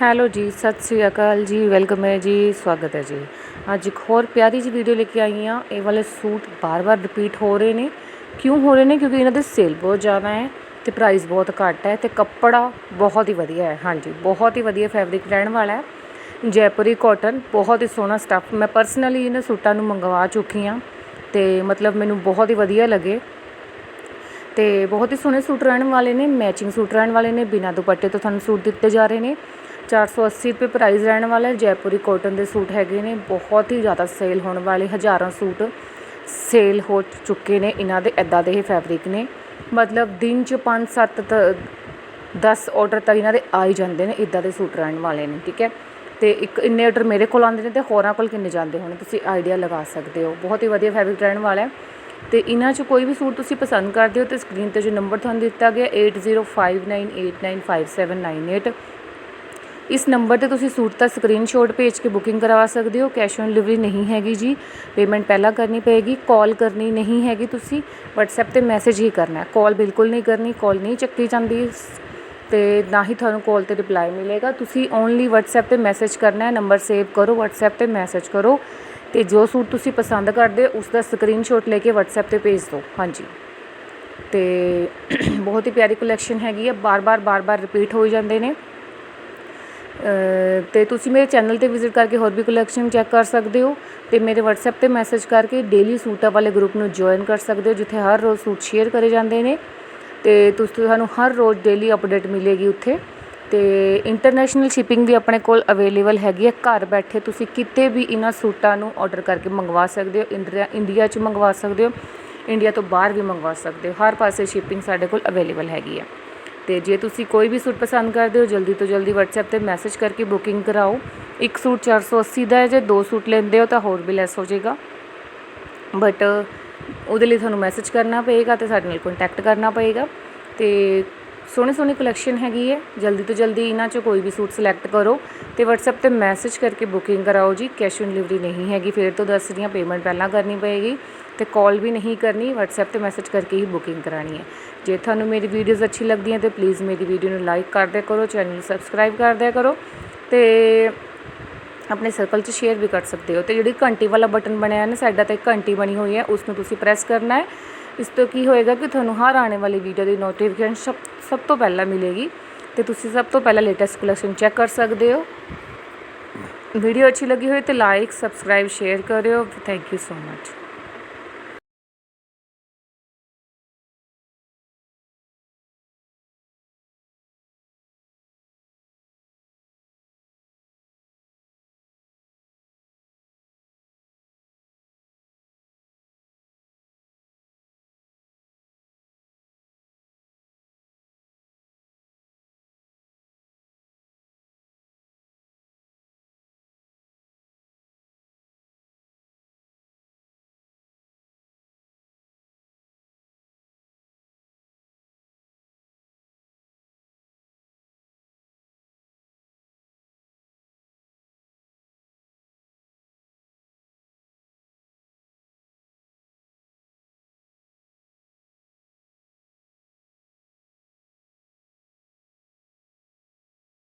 Hello ਜੀ, ਸਤਿ ਸ੍ਰੀ ਅਕਾਲ ਜੀ, welcome ਹੈ ਜੀ, ਸਵਾਗਤ ਹੈ ਜੀ। ਅੱਜ ਇੱਕ ਹੋਰ ਪਿਆਰੀ ਜੀ ਵੀਡੀਓ ਲੈ ਕੇ ਆਈ ਹਾਂ। ਇਹ ਵਾਲੇ ਸੂਟ ਬਾਰ-ਬਾਰ ਰਿਪੀਟ ਹੋ ਰਹੇ ਨੇ। ਕਿਉਂ ਹੋ ਰਹੇ ਨੇ? ਕਿਉਂਕਿ ਇਹਨਾਂ ਦੇ ਸੇਲ ਬਹੁਤ ਜ਼ਿਆਦਾ ਹੈ ਤੇ ਪ੍ਰਾਈਸ ਬਹੁਤ ਘੱਟ ਹੈ ਤੇ ਕੱਪੜਾ ਬਹੁਤ ਹੀ ਵਧੀਆ ਹੈ। ਹਾਂਜੀ, ਬਹੁਤ ਹੀ ਵਧੀਆ ਫੈਬਰਿਕ ਰਹਿਣ ਵਾਲਾ ਹੈ। ਜੈਪੁਰੀ ਕਾਟਨ ਬਹੁਤ ਹੀ ਸੋਹਣਾ ਸਟੱਫ ਮੈਂ ਪਰਸਨਲੀ ਇਹਨਾਂ ਸੂਟਾਂ ਨੂੰ ਮੰਗਵਾ ਚੁੱਕੀ ਹਾਂ ਤੇ ਮਤਲਬ ਮੈਨੂੰ ਬਹੁਤ ਹੀ ਵਧੀਆ ਲੱਗੇ। ਤੇ ਬਹੁਤ ਹੀ ਸੋਹਣੇ ਸੂਟ ਰਹਿਣ ਵਾਲੇ ਨੇ ਮੈਚਿੰਗ ਸੂਟ ਰਹਿਣ ਵਾਲੇ ਨੇ। ਬਿਨਾਂ ਦੁਪੱਟੇ ਤੋਂ ਤੁਹਾਨੂੰ ਸੂਟ ਦਿੱਤੇ ਜਾ ਰਹੇ ਨੇ। 480 ਰੁਪਏ ਪ੍ਰਾਈਸ ਰਹਿਣ ਵਾਲਾ ਹੈ। ਜੈਪੁਰੀ ਕਾਟਨ ਦੇ ਸੂਟ ਹੈਗੇ ਨੇ, ਬਹੁਤ ਹੀ ਜ਼ਿਆਦਾ ਸੇਲ ਹੋਣ ਵਾਲੇ, ਹਜ਼ਾਰਾਂ ਸੂਟ ਸੇਲ ਹੋ ਚੁੱਕੇ ਨੇ। ਇਹਨਾਂ ਦੇ ਐਦਾਂ ਦੇ ਹੀ ਫੈਬਰਿਕ ਨੇ। ਮਤਲਬ ਦਿਨ ਚ 5-7 10 ਆਰਡਰ ਤਾਂ ਇਹਨਾਂ ਦੇ ਆ ਹੀ ਜਾਂਦੇ ਨੇ ਇਦਾਂ ਦੇ ਸੂਟ ਰਹਿਣ ਵਾਲੇ ਨੇ, ਠੀਕ ਹੈ? ਤੇ ਇੱਕ ਇੰਨੇ ਆਰਡਰ ਮੇਰੇ ਕੋਲ ਆਉਂਦੇ ਨੇ ਤੇ ਹੋਰਾਂ ਕੋਲ ਕਿੰਨੇ ਜਾਂਦੇ ਹੋਣੇ? ਤੁਸੀਂ ਆਈਡੀਆ ਲਗਾ ਸਕਦੇ ਹੋ। ਬਹੁਤ ਹੀ ਵਧੀਆ ਫੈਬਰਿਕ ਰਹਿਣ ਵਾਲਾ ਹੈ। ਤੇ ਇਹਨਾਂ 'ਚ ਕੋਈ ਵੀ ਸੂਟ ਤੁਸੀਂ ਪਸੰਦ ਕਰਦੇ ਹੋ ਤੇ ਸਕਰੀਨ ਤੇ ਜੋ ਨੰਬਰ ਤੁਹਾਨੂੰ ਦਿੱਤਾ ਗਿਆ 8059895798 ਇਸ ਨੰਬਰ ਤੇ ਤੁਸੀਂ ਸੂਟ ਦਾ ਸਕਰੀਨਸ਼ਾਟ ਭੇਜ ਕੇ ਬੁਕਿੰਗ ਕਰਵਾ ਸਕਦੇ ਹੋ ਕੈਸ਼ ਔਨ ਡਿਲੀਵਰੀ ਨਹੀਂ ਹੈਗੀ ਜੀ। ਪੇਮੈਂਟ ਪਹਿਲਾਂ ਕਰਨੀ ਪਏਗੀ ਕਾਲ ਕਰਨੀ ਨਹੀਂ ਹੈਗੀ ਤੁਸੀਂ, WhatsApp ਤੇ ਮੈਸੇਜ ਹੀ ਕਰਨਾ। ਹੈ ਕਾਲ ਬਿਲਕੁਲ ਨਹੀਂ ਕਰਨੀ ਕਾਲ ਨਹੀਂ ਚੱਕੀ ਜਾਂਦੀ। ਤੇ ਨਾ ਹੀ ਤੁਹਾਨੂੰ ਕਾਲ ਤੇ ਰਿਪਲਾਈ ਮਿਲੇਗਾ। ਤੁਸੀਂ ਓਨਲੀ WhatsApp ਤੇ ਮੈਸੇਜ ਕਰਨਾ ਹੈ ਨੰਬਰ ਸੇਵ ਕਰੋ, WhatsApp ਤੇ ਮੈਸੇਜ ਕਰੋ। ਤੇ ਜੋ ਸੂਟ ਤੁਸੀਂ ਪਸੰਦ ਕਰਦੇ ਹੋ, ਉਸ ਦਾ ਸਕਰੀਨਸ਼ਾਟ ਲੈ ਕੇ WhatsApp ਤੇ ਭੇਜ ਦਿਓ। ਹਾਂਜੀ। ਤੇ ਬਹੁਤ ਹੀ ਪਿਆਰੀ ਕਲੈਕਸ਼ਨ ਹੈਗੀ ਹੈ ਬਾਰ-ਬਾਰ ਬਾਰ-ਬਾਰ ਰਿਪੀਟ ਹੋ ਜਾਂਦੇ ਨੇ। ਅਤੇ ਤੁਸੀਂ ਮੇਰੇ ਚੈਨਲ ਤੇ ਵਿਜ਼ਿਟ ਕਰਕੇ ਹੋਰ ਵੀ ਕਲੈਕਸ਼ਨ ਚੈੱਕ ਕਰ ਸਕਦੇ ਹੋ ਅਤੇ ਮੇਰੇ ਵਟਸਐਪ ਤੇ ਮੈਸੇਜ ਕਰਕੇ ਡੇਲੀ ਸੂਟਾਂ ਵਾਲੇ ਗਰੁੱਪ ਨੂੰ ਜੁਆਇਨ ਕਰ ਸਕਦੇ ਹੋ, ਜਿੱਥੇ ਹਰ ਰੋਜ਼ ਸੂਟ ਸ਼ੇਅਰ ਕਰੇ ਜਾਂਦੇ ਨੇ ਅਤੇ ਤੁਸੀਂ, ਤੁਹਾਨੂੰ ਹਰ ਰੋਜ਼ ਡੇਲੀ ਅਪਡੇਟ ਮਿਲੇਗੀ ਉੱਥੇ ਅਤੇ ਇੰਟਰਨੈਸ਼ਨਲ ਸ਼ਿਪਿੰਗ ਵੀ ਆਪਣੇ ਕੋਲ ਅਵੇਲੇਬਲ ਹੈਗੀ ਹੈ, ਘਰ ਬੈਠੇ ਤੁਸੀਂ ਕਿਤੇ ਵੀ ਇਹਨਾਂ ਸੂਟਾਂ ਨੂੰ ਆਰਡਰ ਕਰਕੇ ਮੰਗਵਾ ਸਕਦੇ ਹੋ ਇੰਡੀਆ ਇੰਡੀਆ 'ਚ ਮੰਗਵਾ ਸਕਦੇ ਹੋ, ਇੰਡੀਆ ਤੋਂ ਬਾਹਰ ਵੀ ਮੰਗਵਾ ਸਕਦੇ ਹੋ, ਹਰ ਪਾਸੇ ਸ਼ਿਪਿੰਗ ਸਾਡੇ ਕੋਲ ਅਵੇਲੇਬਲ ਹੈਗੀ ਹੈ। ਤੇ ਜੇ ਤੁਸੀਂ ਕੋਈ ਵੀ ਸੂਟ ਪਸੰਦ ਕਰਦੇ ਹੋ, ਜਲਦੀ ਤੋਂ ਜਲਦੀ WhatsApp ਤੇ ਮੈਸੇਜ ਕਰਕੇ ਬੁਕਿੰਗ ਕਰਾਓ। ਇੱਕ ਸੂਟ 480 ਦਾ ਹੈ, ਜੇ ਦੋ ਸੂਟ ਲੈਂਦੇ ਹੋ ਤਾਂ ਹੋਰ ਵੀ ਲੈਸ ਹੋ ਜਾਏਗਾ। ਬਟ ਉਹਦੇ ਲਈ ਤੁਹਾਨੂੰ ਮੈਸੇਜ ਕਰਨਾ ਪਏਗਾ ਤੇ ਸਾਡੇ ਨਾਲ ਕੰਟੈਕਟ ਕਰਨਾ ਪਏਗਾ। ਤੇ ਸੋਹਣੀ ਸੋਹਣੀ ਕਲੈਕਸ਼ਨ ਹੈਗੀ ਹੈ। ਜਲਦੀ ਤੋਂ ਜਲਦੀ ਇਹਨਾਂ ਚੋਂ ਕੋਈ ਵੀ ਸੂਟ ਸਿਲੈਕਟ ਕਰੋ ਤੇ WhatsApp ਤੇ ਮੈਸੇਜ ਕਰਕੇ ਬੁਕਿੰਗ ਕਰਾਓ ਜੀ। ਕੈਸ਼ ਔਨ ਡਿਲੀਵਰੀ ਨਹੀਂ ਹੈਗੀ। ਫਿਰ ਤੋਂ ਦੱਸ ਰਹੀ ਹਾਂ ਪੇਮੈਂਟ ਪਹਿਲਾਂ ਕਰਨੀ ਪਏਗੀ ਤੇ ਕਾਲ ਵੀ ਨਹੀਂ ਕਰਨੀ। WhatsApp ਤੇ ਮੈਸੇਜ ਕਰਕੇ ਹੀ ਬੁਕਿੰਗ ਕਰਾਣੀ ਹੈ। ਜੇ ਤੁਹਾਨੂੰ ਮੇਰੀ ਵੀਡੀਓਜ਼ ਅੱਛੀ ਲੱਗਦੀਆਂ ਤੇ ਪਲੀਜ਼ ਮੇਰੀ ਵੀਡੀਓ ਨੂੰ ਲਾਈਕ ਕਰ ਦਿਆ ਕਰੋ ਚੈਨਲ ਨੂੰ ਸਬਸਕ੍ਰਾਈਬ ਕਰ ਦਿਆ ਕਰੋ ਤੇ ਆਪਣੇ ਸਰਕਲ 'ਚ ਸ਼ੇਅਰ ਵੀ ਕਰ ਸਕਦੇ ਹੋ। ਤੇ ਜਿਹੜੀ ਘੰਟੀ ਵਾਲਾ ਬਟਨ ਬਣਿਆ ਹੈ ਨਾ ਸਾਈਡਾਂ ਤੇ ਘੰਟੀ ਬਣੀ ਹੋਈ ਹੈ ਉਸ ਨੂੰ ਤੁਸੀਂ ਪ੍ਰੈਸ ਕਰਨਾ ਹੈ। ਇਸ ਤੋਂ ਕੀ ਹੋਏਗਾ ਕਿ ਤੁਹਾਨੂੰ ਹਰ ਆਉਣ ਵਾਲੀ ਵੀਡੀਓ ਦੀ ਨੋਟੀਫਿਕੇਸ਼ਨ ਸਭ ਸਭ ਤੋਂ ਪਹਿਲਾਂ ਮਿਲੇਗੀ ਤੇ ਤੁਸੀਂ ਸਭ ਤੋਂ ਪਹਿਲਾਂ ਲੇਟੈਸਟ ਕਲੈਕਸ਼ਨ ਚੈੱਕ ਕਰ ਸਕਦੇ ਹੋ। ਵੀਡੀਓ ਅੱਛੀ ਲੱਗੀ ਹੋਏ ਤੇ ਲਾਈਕ ਸਬਸਕ੍ਰਾਈਬ ਸ਼ੇਅਰ ਕਰਿਓ। Thank you so much